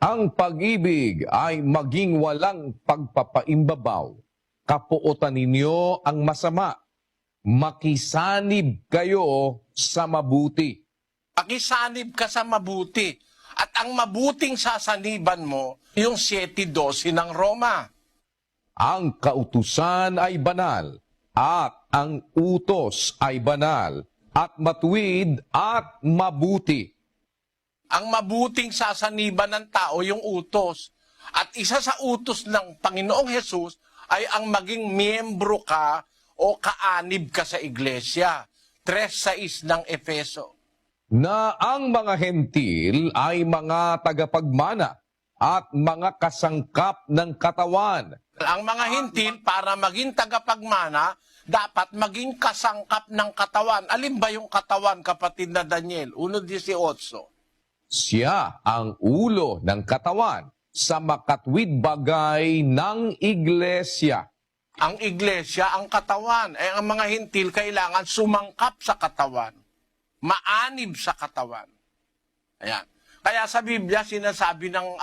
Ang pag-ibig ay maging walang pagpapaimbabaw. Kapuotan ninyo ang masama. Makisanib kayo sa mabuti. Pakisanib ka sa mabuti. At ang mabuting sasaniban mo, yung 7.12 ng Roma. Ang kautusan ay banal at ang utos ay banal at matuwid at mabuti. Ang mabuting sasaniban ng tao, yung utos. At isa sa utos ng Panginoong Hesus ay ang maging miyembro ka o kaanib ka sa iglesia. 3.6 ng Efeso. na ang mga hentil ay mga tagapagmana at mga kasangkap ng katawan. Ang mga hintil, para maging tagapagmana, dapat maging kasangkap ng katawan. Alin ba yung katawan, kapatid na Daniel? 1.18. Siya ang ulo ng katawan sa makatwid bagay ng iglesia. Ang iglesia, ang katawan. Eh, ang mga hintil, kailangan sumangkap sa katawan. Maanib sa katawan. Ayan. Kaya sa Biblia, sinasabi ng